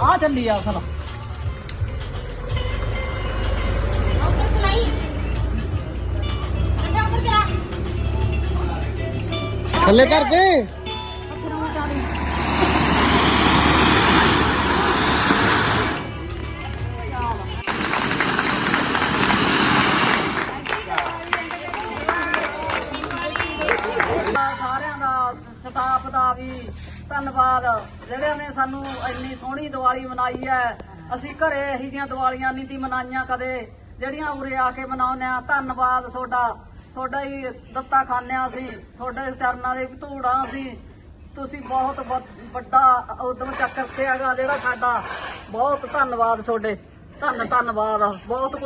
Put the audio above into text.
ਆ ਚੱਲੀ ਆ ਅਸਲ ਥੱਲੇ ਕਰ ਦੇ। ਸਟਾਫ ਦਾ ਵੀ ਧੰਨਵਾਦ। ਜਿਹੜਿਆਂ ਨੇ ਸਾਨੂੰ ਇੰਨੀ ਸੋਹਣੀ ਦੀਵਾਲੀ ਮਨਾਈ ਹੈ, ਅਸੀਂ ਘਰੇ ਇਹੋ ਜਿਹੀਆਂ ਦੀਵਾਲੀਆਂ ਨਹੀਂ ਤੀ ਮਨਾਈਆਂ ਕਦੇ। ਜਿਹੜੀਆਂ ਉਰੇ ਆ ਕੇ ਮਨਾਉਂਦੇ ਆ ਧੰਨਵਾਦ ਤੁਹਾਡਾ। ਤੁਹਾਡਾ ਹੀ ਦਿੱਤਾ ਖਾਂਦਿਆਂ ਅਸੀਂ, ਤੁਹਾਡੇ ਚਰਨਾਂ ਦੇ ਧੂੜਾਂ ਅਸੀਂ। ਤੁਸੀਂ ਬਹੁਤ ਵ- ਵੱਡਾ ਉਦਮ ਚੱਕਰ ਚੱਕ ਹੈਗਾ ਜਿਹੜਾ ਸਾਡਾ। ਬਹੁਤ ਧੰਨਵਾਦ ਤੁਹਾਡੇ। ਧੰਨ, ਧੰਨਵਾਦ। ਬਹੁਤ ਕੁਛ